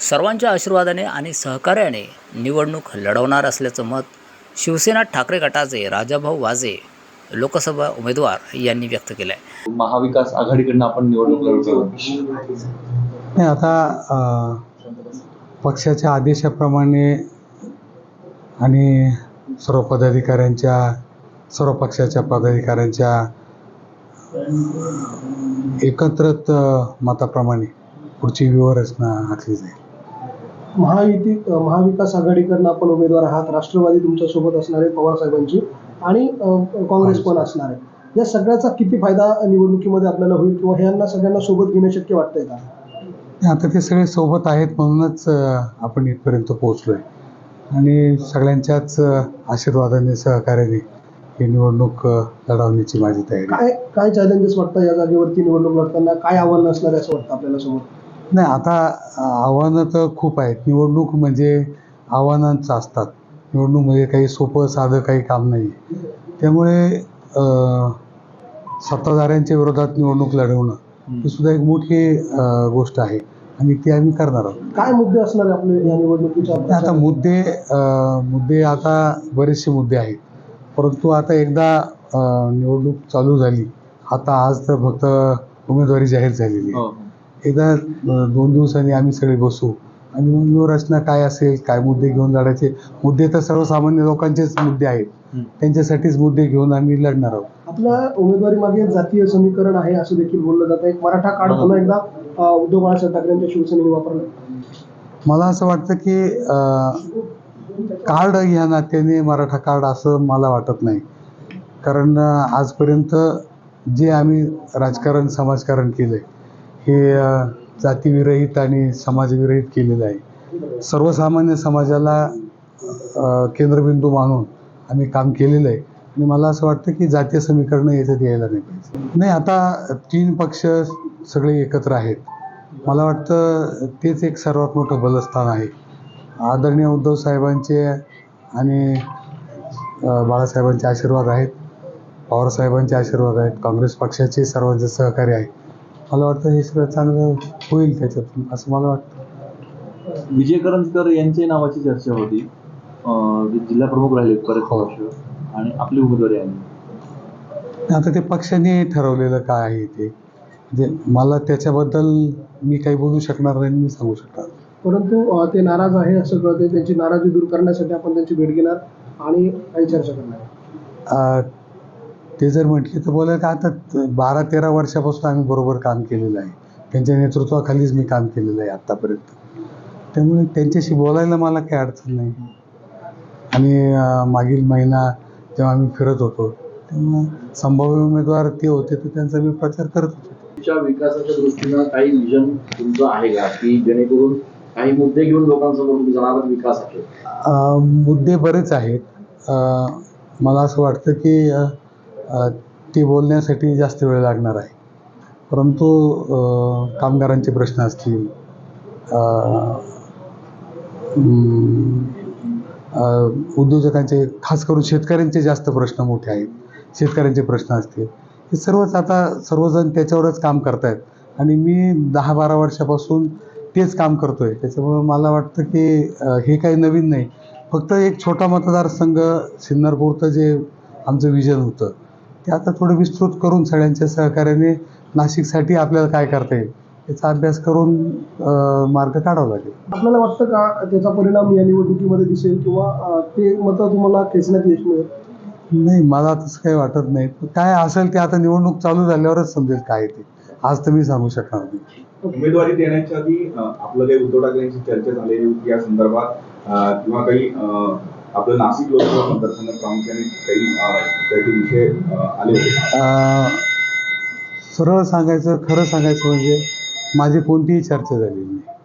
सर्वांच्या आशीर्वादाने आणि सहकार्याने निवडणूक लढवणार असल्याचं मत शिवसेना ठाकरे गटाचे राजाभाऊ वाजे लोकसभा उमेदवार यांनी व्यक्त केलं आहे महाविकास आघाडीकडनं आपण निवडणूक लढवतो नाही आता पक्षाच्या आदेशाप्रमाणे आणि सर्व पदाधिकाऱ्यांच्या सर्व पक्षाच्या पदाधिकाऱ्यांच्या एकत्रित मताप्रमाणे पुढची व्यूहरचना आखली जाईल. महायुती महाविकास आघाडीकडनं आपण उमेदवार आहात. राष्ट्रवादी तुमच्यासोबत असणार आहे पवार साहेबांची आणि काँग्रेस पण असणार आहे. या सगळ्याचा किती फायदा निवडणुकीमध्ये आपल्याला होईल किंवा ह्यांना सगळ्यांना सोबत घेणं शक्य वाटतंय का? आता ते सगळे सोबत आहेत म्हणूनच आपण इथपर्यंत पोहोचलो आहे आणि सगळ्यांच्याच आशीर्वादाने सहकार्याने ही निवडणूक लढवण्याची माझी तयारी. काय काय चॅलेंजेस वाटतं या जागेवरती निवडणूक लढताना? काय आव्हानं असणार असं वाटतं आपल्याला समोर नाही आता आव्हानं तर खूप आहेत. निवडणूक म्हणजे आव्हानांचं असतात. निवडणूक म्हणजे काही सोपं साधं काही काम नाही. त्यामुळे सत्ताधाऱ्यांच्या विरोधात निवडणूक लढवणं ही सुद्धा एक मोठी गोष्ट आहे. आणि ती आम्ही करणार आहोत. काय मुद्दे असणार आहे आपले या निवडणुकीच्या आता मुद्दे अ, मुद्दे आता बरेचसे मुद्दे आहेत. परंतु आता एकदा निवडणूक चालू झाली आता आज तर फक्त उमेदवारी जाहीर झालेली आहे. हो. एकदा दोन दिवसांनी आम्ही सगळे बसू. आणि मग व्यूहरचना काय असेल काय मुद्दे घेऊन लढायचे मुद्दे तर सर्वसामान्य लोकांचेच मुद्दे आहेत. त्यांच्यासाठीच मुद्दे घेऊन आम्ही लढणार आहोत. आपल्या उमेदवारी मागे जातीय समीकरण आहे असं देखील बोललं जातं. एक मराठा कार्ड पुन्हा एकदा उद्धव बाळासाहेब ठाकरेंच्या शिवसेनेने वापरलं. मला असं वाटतं की अ, कार्ड ह्या नात्याने मराठा कार्ड असं मला वाटत नाही. कारण आजपर्यंत जे आम्ही राजकारण समाजकारण केलं आहे हे जातीविरहित आणि समाजविरहित केलेलं आहे. सर्वसामान्य समाजाला केंद्रबिंदू मानून आम्ही काम केलेलं आहे. आणि मला असं वाटतं की जातीय समीकरणं याच्यात यायला नाही पाहिजे. नाही आता तीन पक्ष सगळे एकत्र आहेत. मला वाटतं तेच एक सर्वात मोठं बलस्थान आहे. आदरणीय उद्धव साहेबांचे आणि बाळासाहेबांचे आशीर्वाद आहेत. पवारसाहेबांचे आशीर्वाद आहेत. काँग्रेस पक्षाचे सर्वांचे सहकार्य आहे मला वाटतं हे सगळं चांगलं होईल त्याच्यातून असं मला वाटतं. विजय करंजकर यांच्या नावाची चर्चा होती. जिल्हा प्रमुख राहिले बरेच हो. वर्ष आणि आपली उमेदवारी आली आता ते पक्षाने ठरवलेलं काय आहे ते? म्हणजे मला त्याच्याबद्दल मी काही बोलू शकणार नाही आणि मी सांगू शकणार. परंतु ते नाराज आहे असं कळते त्यांची नाराजी दूर करण्यासाठी आपण त्यांची भेट घेणार आणि काही चर्चा करणार. अ, ते जर म्हटले तर बोला का आता बारा तेरा वर्षापासून आम्ही बरोबर काम केलेलं आहे. त्यांच्या नेतृत्वाखालीच मी काम केलेलं आहे आत्तापर्यंत त्यामुळे त्यांच्याशी बोलायला मला काही अडचण नाही. आणि मागील महिना जेव्हा आम्ही फिरत होतो तेव्हा संभाव्य उमेदवार ते होते तर त्यांचा मी प्रचार करत होतो. च्या विकासाच्या दृष्टीनं काही विजन तुमचं आहे का? की जेणेकरून काही मुद्दे घेऊन लोकांसमोर तुम्ही जाणार विकासाचे अ, मुद्दे बरेच आहेत. मला असं वाटतं की ते बोलण्यासाठी जास्त वेळ लागणार आहे. परंतु कामगारांचे प्रश्न असतील उद्योजकांचे खास करून शेतकऱ्यांचे जास्त प्रश्न मोठे आहेत. शेतकऱ्यांचे प्रश्न असतील. हे सर्वच आता सर्वजण त्याच्यावरच काम करतायत. आणि मी दहा बारा वर्षापासून तेच काम करतो आहे त्याच्यामुळं मला वाटतं की हे काही नवीन नाही. फक्त एक छोटा मतदारसंघ सिन्नरपूरचं जे आमचं विजन होतं. ते आता थोडं विस्तृत करून सगळ्यांच्या सहकार्याने नाशिकसाठी आपल्याला काय करता येईल याचा अभ्यास करून मार्ग काढावा लागेल. आपल्याला वाटतं का त्याचा परिणाम या निवडणुकीमध्ये दिसेल किंवा ते मतं तुम्हाला खेचण्यात यश मिळेल? नाही मला तसं काही वाटत नाही. काय असेल ते आता निवडणूक चालू झाल्यावरच समजेल काय ते. आज तर मी सांगू शकणार नाही. उमेदवारी देण्याच्या आधी आपलं काही उद्धव ठाकरे यांची चर्चा झालेली होती या संदर्भात. किंवा काही आपलं नाशिक लोकसभा मतदारसंघात प्रामुख्याने काही अ, काही विषय आले होते. सरळ सांगायचं खरं सांगायचं म्हणजे माझी कोणतीही चर्चा झालेली नाही.